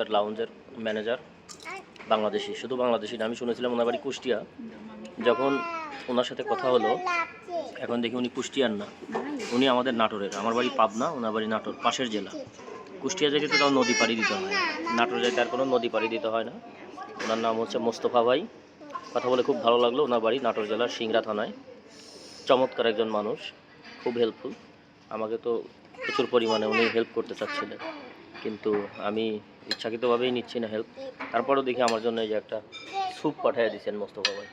এখানকার লাউঞ্জের ম্যানেজার বাংলাদেশি, শুধু বাংলাদেশি না, আমি শুনেছিলাম ওনার বাড়ি কুষ্টিয়া। যখন ওনার সাথে কথা হলো, এখন দেখি উনি কুষ্টিয়ার না। উনি আমাদের নাটোরের, আমার বাড়ি পাবনা, ওনার বাড়ি নাটোর, পাশের জেলা। কুষ্টিয়া যেতে তো নদী পাড়ি দিতে হয় নাটোর যেতে আর কোনো নদী পাড়ি দিতে হয় না। ওনার নাম হচ্ছে মোস্তফা ভাই। কথা বলে খুব ভালো লাগল ওনার বাড়ি, নাটোর জেলার সিংড়া থানায়। চমৎকার একজন মানুষ, খুব হেল্পফুল আমাকে তো প্রচুর পরিমাণে উনি হেল্প করতে চাচ্ছিলেন। কিন্তু আমি ইচ্ছাকৃতভাবেই নিচ্ছি না হেল্প তারপরেও দেখি আমার জন্য এই যে একটা স্যুপ পাঠিয়ে দিয়েছেন মোস্তফা ভাই।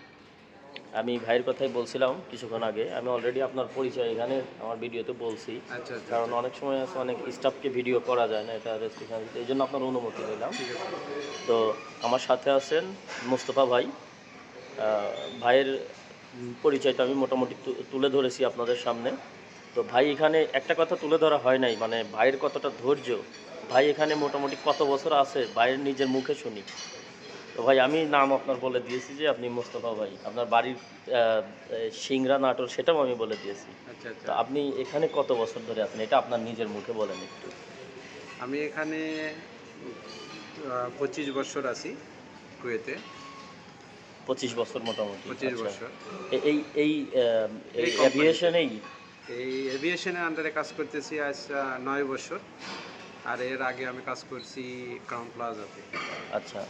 আমি ভাইয়ের কথাই বলছিলাম কিছুক্ষণ আগে। আমি অলরেডি আপনার পরিচয় এখানে আমার ভিডিওতে বলছি। আচ্ছা আচ্ছা কারণ অনেক সময় আছে অনেক স্টাফকে ভিডিও করা যায় না এটা রেস্ট্রিকশন এই জন্য আপনার অনুমতি নিলাম। তো আমার সাথে আছেন মোস্তফা ভাই। ভাইয়ের পরিচয়টা আমি মোটামুটি তুলে ধরেছি আপনাদের সামনে। তো ভাই এখানে একটা কথা তুলে ধরা হয় নাই মানে ভাইয়ের কতটা ধৈর্য। ভাই এখানে মোটামুটি কত বছর আছে? ভাইয়ের নিজের মুখে শুনি। তো ভাই আমি নাম আপনার বলে দিয়েছি যে আপনি মোস্তফা ভাই। আপনার বাড়ির সিংরা নাটোর সেটাও আমি বলে দিয়েছি। আচ্ছা তো আচ্ছা আপনি এখানে কত বছর ধরে আছেন? এটা আপনার নিজের মুখে বলেন একটু। আমি এখানে পঁচিশ বছর আছি কুয়েতে। পঁচিশ বছর মোটামুটি। পঁচিশ আচ্ছা। বছর। এই এই এই এই এই এভিয়েশনের আন্ডারে কাজ করতেছি আজ নয় বছর। আর এর আগে আমি কাজ করছি ক্রাউন প্লাজাতে আচ্ছা।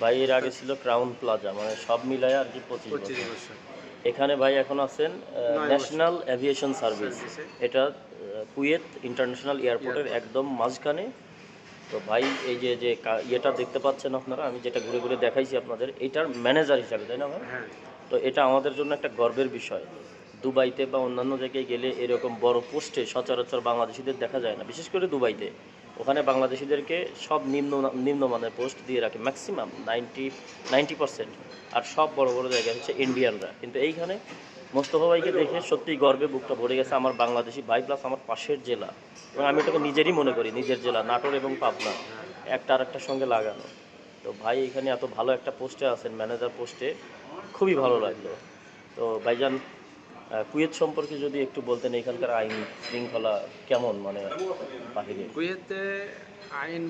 ভাই এর আগে ছিল ক্রাউন প্লাজা মানে সব মিলায় আর কি পঁচিশ বছর। এখানে ভাই এখন আছেন ন্যাশনাল অ্যাভিয়েশন সার্ভিস এটা কুয়েত ইন্টারন্যাশনাল এয়ারপোর্টের একদম মাঝখানে। তো ভাই এই যে যে ইয়েটা দেখতে পাচ্ছেন আপনারা আমি যেটা ঘুরে ঘুরে দেখাইছি আপনাদের এটার ম্যানেজার হিসাবে তাই না ভাই? হ্যাঁ। তো এটা আমাদের জন্য একটা গর্বের বিষয়। দুবাইতে বা অন্যান্য জায়গায় গেলে এরকম বড় পোস্টে সচরাচর বাংলাদেশিদের দেখা যায় না বিশেষ করে দুবাইতে। ওখানে বাংলাদেশিদেরকে সব নিম্ন নিম্নমানের পোস্ট দিয়ে রাখে ম্যাক্সিমাম নাইনটি নাইনটি পার্সেন্ট আর সব বড় বড় জায়গায় হচ্ছে ইন্ডিয়ানরা কিন্তু এইখানে মোস্তফা ভাইকে দেখে সত্যিই গর্বে বুকটা ভরে গেছে আমার বাংলাদেশি ভাই প্লাস আমার পাশের জেলা। এবং আমি এটাকে নিজেরই মনে করি, নিজের জেলা, নাটোর এবং পাবনা, একটা আর একটার সঙ্গে লাগানো। তো ভাই এখানে এত ভালো একটা পোস্টে আছেন ম্যানেজার পোস্টে, খুবই ভালো লাগল। তো ভাইজান কুয়েত সম্পর্কে যদি একটু বলতেন এখানকার আইন শৃঙ্খলা কেমন মানে বাহিরে? কুয়েতে আইন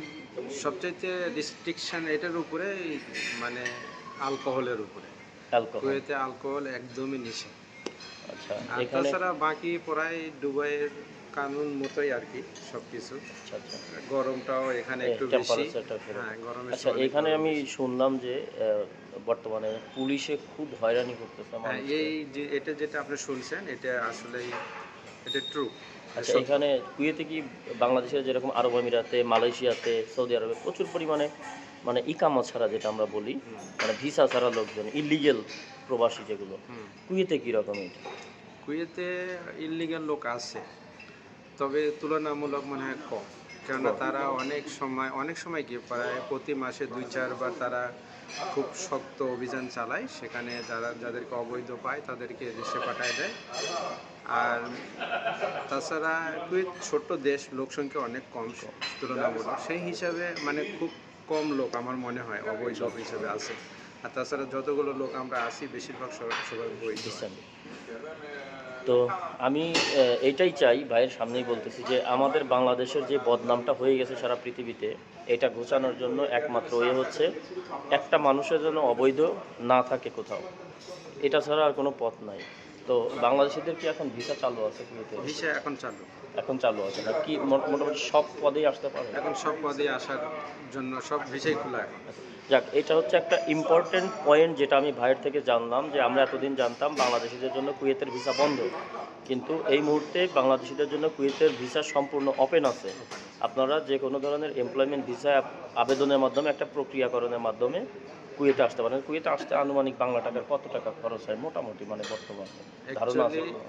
সবচাইতে রেস্ট্রিকশন এটার উপরে মানে অ্যালকোহলের উপরে। কুয়েতে অ্যালকোহল একদমই নিষেধ। আচ্ছা আর তাছাড়া বাকি প্রায় দুবাইয়ের কানুন মতোই আর কি সবকিছু। আচ্ছা আচ্ছা। গরমটাও এখানে একটু বেশি। হ্যাঁ গরমের আচ্ছা এখানে আমি শুনলাম যে বর্তমানে পুলিশে খুব হয়রানি করতেছে হ্যাঁ এই যে এটা যেটা আপনি শুনছেন এটা আসলে এটা ট্রু আচ্ছা এখানে কুয়েতে কি বাংলাদেশের যেরকম আরব আমিরাতে মালয়েশিয়াতে সৌদি আরবে প্রচুর পরিমাণে মানে ইকামা ছাড়া যেটা আমরা বলি মানে ভিসা ছাড়া লোকজন ইলিগেল প্রবাসী যেগুলো কুয়েতে কীরকম এটা কুয়েতে ইলিগাল লোক আছে তবে তুলনামূলক মনে হয় কম। কেননা তারা অনেক সময় অনেক সময় কি প্রায় প্রতি মাসে দুই চারবার তারা খুব শক্ত অভিযান চালায়। সেখানে যারা, যাদেরকে অবৈধ পায় তাদেরকে দেশে পাঠায় দেয়। আর তাছাড়া কুয়েত ছোট্ট দেশ লোকসংখ্যা অনেক কম তুলনামূলক। সেই হিসাবে মানে খুব কম লোক আমার মনে হয় অবৈধ হিসাবে আছে। আর তাছাড়া যতগুলো লোক আমরা আছি বেশিরভাগ সব- সবাই বৈধ। তো আমি আহ, এইটাই চাই ভাইয়ের সামনেই বলতেছি যে আমাদের বাংলাদেশের যে বদনামটা হয়ে গেছে সারা পৃথিবীতে এটা ঘোচানোর জন্য একমাত্র এ হচ্ছে একটা মানুষের জন্য অবৈধ না থাকে কোথাও। এটা ছাড়া আর কোনো পথ নাই। তো বাংলাদেশিদের কি এখন ভিসা চালু আছে কুয়েতে ভিসা এখন চালু। এখন চালু আছে না? কি মোট- মোটামুটি সব পদেই আসতে পারে? এখন সব পদেই আসার জন্য সব ভিসাই খোলা এখন। যাক, এটা হচ্ছে একটা ইম্পর্টেন্ট পয়েন্ট যেটা আমি ভাইয়ের থেকে জানলাম যে আমরা এতদিন জানতাম বাংলাদেশিদের জন্য কুয়েতের ভিসা বন্ধ। কিন্তু এই মুহূর্তে বাংলাদেশিদের জন্য কুয়েতের ভিসা সম্পূর্ণ ওপেন আছে। আপনারা যে কোনো ধরনের এমপ্লয়মেন্ট ভিসা আবেদনের মাধ্যমে, একটা প্রক্রিয়াকরণের মাধ্যমে কুয়েতে আসতে পারেন। কুয়েতে আসতে আনুমানিক বাংলা টাকার কত টাকা খরচ হয় মোটামুটি মানে বর্তমানে? ধারণা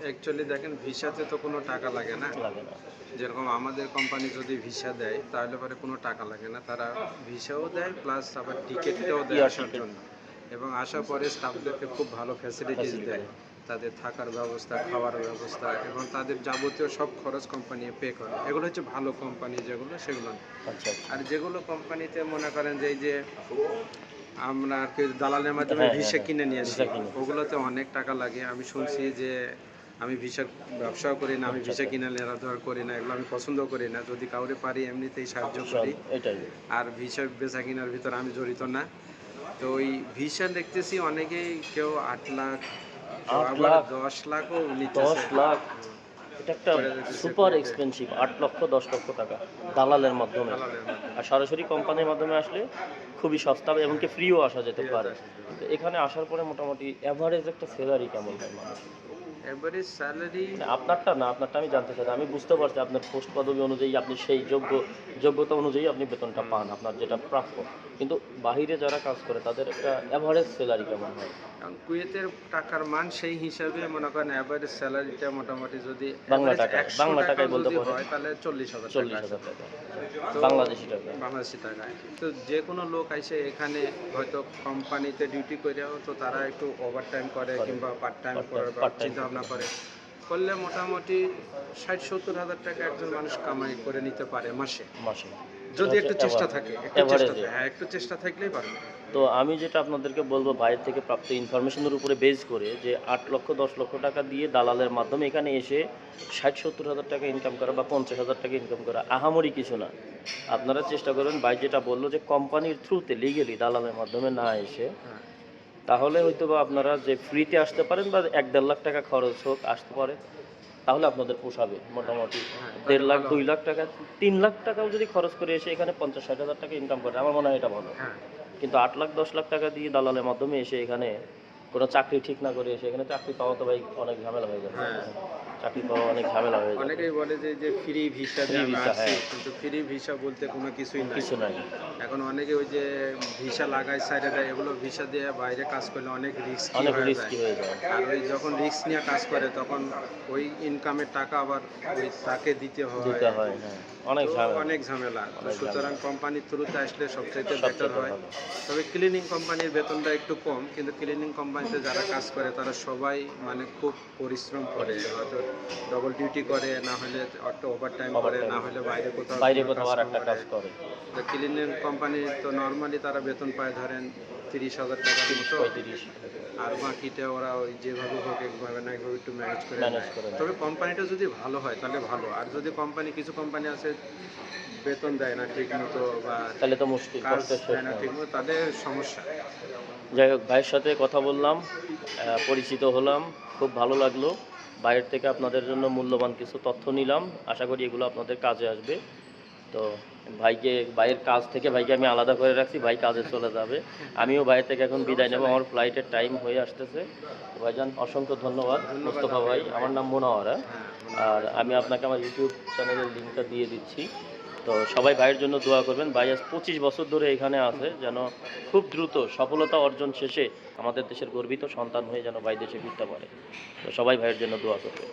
অ্যাকচুয়ালি দেখেন ভিসাতে তো কোনো টাকা লাগে না। লাগে না। যেরকম আমাদের কোম্পানি যদি ভিসা দেয় তাহলে পরে কোনো টাকা লাগে না। তারা ভিসাও দেয় প্লাস আবার টিকিটটাও দেয় আসার জন্য। এবং আসার পরে স্টাফদেরকে খুব ভালো ফ্যাসিলিটিস দেয়। তাদের থাকার ব্যবস্থা খাওয়ার ব্যবস্থা এবং তাদের যাবতীয় সব খরচ কোম্পানি পে করে। এগুলো হচ্ছে ভালো কোম্পানি যেগুলো সেগুলো। আচ্ছা আচ্ছা। আর যেগুলো কোম্পানিতে মনে করেন যে এই যে আমরা আর কি দালালের মাধ্যমে হ্যাঁ, ভিসা হ্যাঁ, কিনে নিয়ে আসি। ওগুলোতে অনেক টাকা লাগে। আমি শুনছি যে আমি ভিসা ব্যবসাও করি না আমি আচ্ছা, ভিসা আচ্ছা। কিনা লেনা করি না এগুলো আমি পছন্দ করি না। যদি কাউরে পারি এমনিতেই সাহায্য করি। আর ভিসা বেচা কেনার ভিতরে আমি জড়িত না। তো ওই ভিসা দেখতেছি অনেকেই কেউ আট লাখ আবার? দশ লাখও দশ লাখ। এটা একটা সুপার। এক্সপেন্সিভ আট লক্ষ দশ লক্ষ টাকা দালালের মাধ্যমে। আর সরাসরি কোম্পানির মাধ্যমে আসলে খুবই সস্তা এবং কি ফ্রিও আসা যেতে পারে। তো এখানে আসার পরে মোটামুটি অ্যাভারেজ একটা স্যালারি কেমন হয় মানুষ এবারে স্যালারি আপনারটা না আপনারটা আমি জানতে চাই আমি বুঝতে পারছি আপনার পোস্ট পদবি অনুযায়ী আপনি সেই যোগ্য যোগ্যতা অনুযায়ী আপনি বেতনটা পান আপনার যেটা প্রাপ্য। কিন্তু বাহিরে যারা কাজ করে তাদের একটা অ্যাভারেজ স্যালারি কেমন হয়। কারণ কুয়েতের টাকার মান সেই হিসাবে মনে করেন অ্যাভারেজ স্যালারিটা মোটামুটি যদি বাংলা টাকায়, বাংলা টাকায় বলতে পারেন। হয় তাহলে চল্লিশ হাজার চল্লিশ টাকা হাজার টাকা। বাংলাদেশি টাকা। বাংলাদেশি টাকায় তো যে কোনো লোক এসে এখানে হয়তো কোম্পানিতে ডিউটি করেও তো তারা একটু ওভার টাইম করে। কিংবা পার্ট টাইম করার part-time চিন্তা ভাবনা করে। করলে মোটামুটি ষাট সত্তর হাজার টাকা একজন মানুষ কামাই করে নিতে পারে মাসে। মাসে। যদি একটু চেষ্টা থাকে একটু চেষ্টা হ্যাঁ একটু চেষ্টা থাকলেই পারবে। তো আমি যেটা আপনাদেরকে বলব বাইরে থেকে প্রাপ্ত ইনফরমেশনের উপরে বেস করে যে আট লক্ষ দশ লক্ষ টাকা দিয়ে দালালের মাধ্যমে এখানে এসে ষাট সত্তর হাজার টাকা ইনকাম করা বা পঞ্চাশ হাজার টাকা ইনকাম করা আহামরি কিছু না। আপনারা চেষ্টা করবেন ভাই যেটা বলল যে কোম্পানির থ্রুতে লিগেলি দালালের মাধ্যমে না এসে হ্যাঁ। তাহলে হয়তো বা আপনারা যে ফ্রিতে আসতে পারেন বা এক দেড় লাখ টাকা খরচ হোক আসতে পারে তাহলে আপনাদের পোষাবে মোটামুটি। হ্যাঁ, দেড় লাখ দুই লাখ টাকা তিন লাখ টাকাও যদি খরচ করে এসে এখানে পঞ্চাশ ষাট হাজার টাকা ইনকাম করে আমার মনে হয় এটা ভালো। হ্যাঁ। কিন্তু আট লাখ দশ লাখ টাকা দিয়ে দালালের মাধ্যমে এসে এখানে কোনো চাকরি ঠিক না করে এসে এখানে চাকরি পাওয়া তো ভাই অনেক ঝামেলা হয়ে যাবে। হ্যাঁ। চাকরি পাওয়া অনেক ঝামেলা হয়ে অনেকেই বলে যে যে ফ্রি ভিসা Free visa, হ্যাঁ। কিন্তু ফ্রি ভিসা বলতে কোনো কিছুই নাই। কিছু নাই। এখন অনেকে ওই যে ভিসা লাগায় সাইডে দেয় এগুলো ভিসা দিয়ে বাইরে কাজ করলে অনেক রিস্ক অনেক রিস্কি হয়ে যায়। আর ওই যখন রিস্ক নিয়ে কাজ করে তখন ওই ইনকামের টাকা আবার ওই তাকে দিতে হয়। দিতে হয় হ্যাঁ। অনেক ঝামেলা। অনেক ঝামেলা। সুতরাং কোম্পানির থ্রুতে আসলে সবচেয়ে বেটার হয়। তবে ক্লিনিং কোম্পানির বেতনটা একটু কম কিন্তু ক্লিনিং কোম্পানিতে যারা কাজ করে তারা সবাই মানে খুব পরিশ্রম করে। হয়তো ডবল ডিউটি করে না হলে একটা ওভার টাইম করে না হলে বাইরে কোথাও বাইরে কোথাও আর একটা কাজ করে। তো ক্লিনিং কোম্পানি তো নর্মালি তারা বেতন পায় ধরেন তিরিশ হাজার টাকার মতো। আর বাকিটা ওরা ওই যেভাবে হোক একভাবে না একভাবে একটু ম্যানেজ করে তবে কোম্পানিটা যদি ভালো হয় তাহলে ভালো। আর যদি কোম্পানি কিছু কোম্পানি আছে বেতন দেয় না ঠিক মতো বা তাহলে তো মুশকিল দেয় না ঠিক মতো তাদের সমস্যা। যাই হোক ভাইয়ের সাথে কথা বললাম পরিচিত হলাম খুব ভালো লাগল। বাইরের থেকে আপনাদের জন্য মূল্যবান কিছু তথ্য নিলাম। আশা করি এগুলো আপনাদের কাজে আসবে। তো ভাইকে, ভাইয়ের কাজ থেকে ভাইকে আমি আলাদা করে রাখছি, ভাই কাজে চলে যাবে। আমিও বাইরে থেকে এখন বিদায় নেব, আমার ফ্লাইটের টাইম হয়ে আসতেছে। ভাইজান, অসংখ্য ধন্যবাদ। মুস্তফা ভাই, আমার নাম মোনাওয়ারা। আর আমি আপনাকে আমার ইউটিউব চ্যানেলের লিঙ্কটা দিয়ে দিচ্ছি। তো সবাই ভাইয়ের জন্য দোয়া করবেন। ভাই আজ পঁচিশ বছর ধরে এখানে আছে, যেন খুব দ্রুত সফলতা অর্জন শেষে আমাদের দেশের গর্বিত সন্তান হয়ে যেন ভাই দেশে ফিরতে পারে। তো সবাই ভাইয়ের জন্য দোয়া করবে